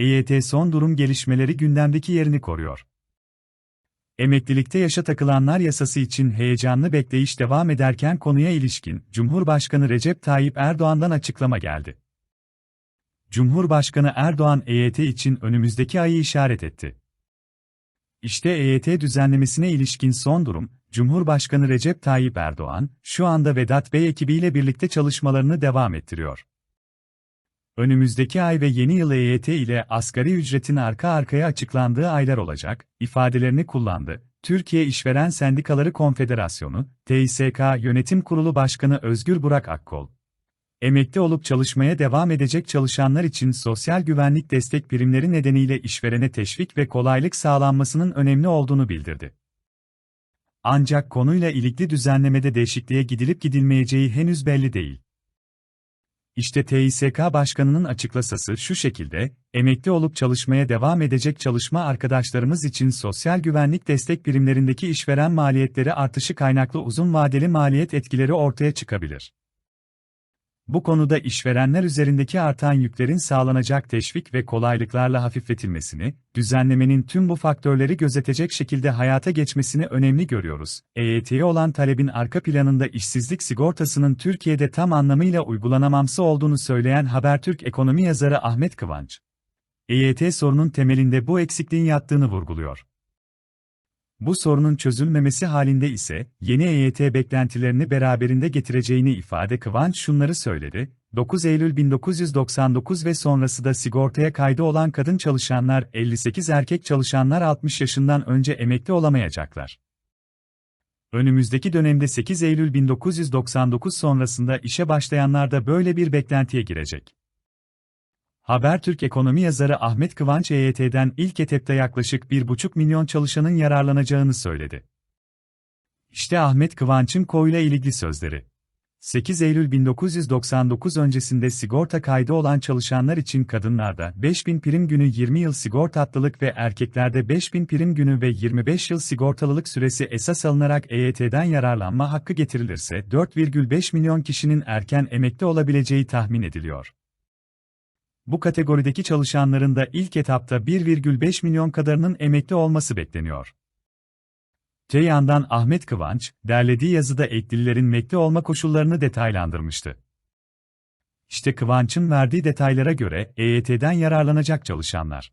EYT son durum gelişmeleri gündemdeki yerini koruyor. Emeklilikte yaşa takılanlar yasası için heyecanlı bekleyiş devam ederken konuya ilişkin Cumhurbaşkanı Recep Tayyip Erdoğan'dan açıklama geldi. Cumhurbaşkanı Erdoğan EYT için önümüzdeki ayı işaret etti. İşte EYT düzenlemesine ilişkin son durum, Cumhurbaşkanı Recep Tayyip Erdoğan, şu anda Vedat Bey ekibiyle birlikte çalışmalarını devam ettiriyor. Önümüzdeki ay ve yeni yıl EYT ile asgari ücretin arka arkaya açıklandığı aylar olacak, ifadelerini kullandı. Türkiye İşveren Sendikaları Konfederasyonu, TİSK Yönetim Kurulu Başkanı Özgür Burak Akkol. Emekli olup çalışmaya devam edecek çalışanlar için sosyal güvenlik destek primleri nedeniyle işverene teşvik ve kolaylık sağlanmasının önemli olduğunu bildirdi. Ancak konuyla ilgili düzenlemede değişikliğe gidilip gidilmeyeceği henüz belli değil. İşte TİSK Başkanı'nın açıklasası şu şekilde, emekli olup çalışmaya devam edecek çalışma arkadaşlarımız için sosyal güvenlik destek birimlerindeki işveren maliyetleri artışı kaynaklı uzun vadeli maliyet etkileri ortaya çıkabilir. Bu konuda işverenler üzerindeki artan yüklerin sağlanacak teşvik ve kolaylıklarla hafifletilmesini, düzenlemenin tüm bu faktörleri gözetecek şekilde hayata geçmesini önemli görüyoruz. EYT'ye olan talebin arka planında işsizlik sigortasının Türkiye'de tam anlamıyla uygulanamamsı olduğunu söyleyen Habertürk ekonomi yazarı Ahmet Kıvanç. EYT sorunun temelinde bu eksikliğin yattığını vurguluyor. Bu sorunun çözülmemesi halinde ise, yeni EYT beklentilerini beraberinde getireceğini ifade Kıvanç şunları söyledi, 9 Eylül 1999 ve sonrası da sigortaya kaydı olan kadın çalışanlar 58 erkek çalışanlar 60 yaşından önce emekli olamayacaklar. Önümüzdeki dönemde 8 Eylül 1999 sonrasında işe başlayanlar da böyle bir beklentiye girecek. Habertürk ekonomi yazarı Ahmet Kıvanç EYT'den ilk etapta yaklaşık 1,5 milyon çalışanın yararlanacağını söyledi. İşte Ahmet Kıvanç'ın konuyla ilgili sözleri. 8 Eylül 1999 öncesinde sigorta kaydı olan çalışanlar için kadınlarda 5000 prim günü 20 yıl sigortatlılık ve erkeklerde 5000 prim günü ve 25 yıl sigortalılık süresi esas alınarak EYT'den yararlanma hakkı getirilirse 4,5 milyon kişinin erken emekli olabileceği tahmin ediliyor bu kategorideki çalışanların da ilk etapta 1,5 milyon kadarının emekli olması bekleniyor. Te yandan Ahmet Kıvanç, derlediği yazıda eklililerin emekli olma koşullarını detaylandırmıştı. İşte Kıvanç'ın verdiği detaylara göre EYT'den yararlanacak çalışanlar.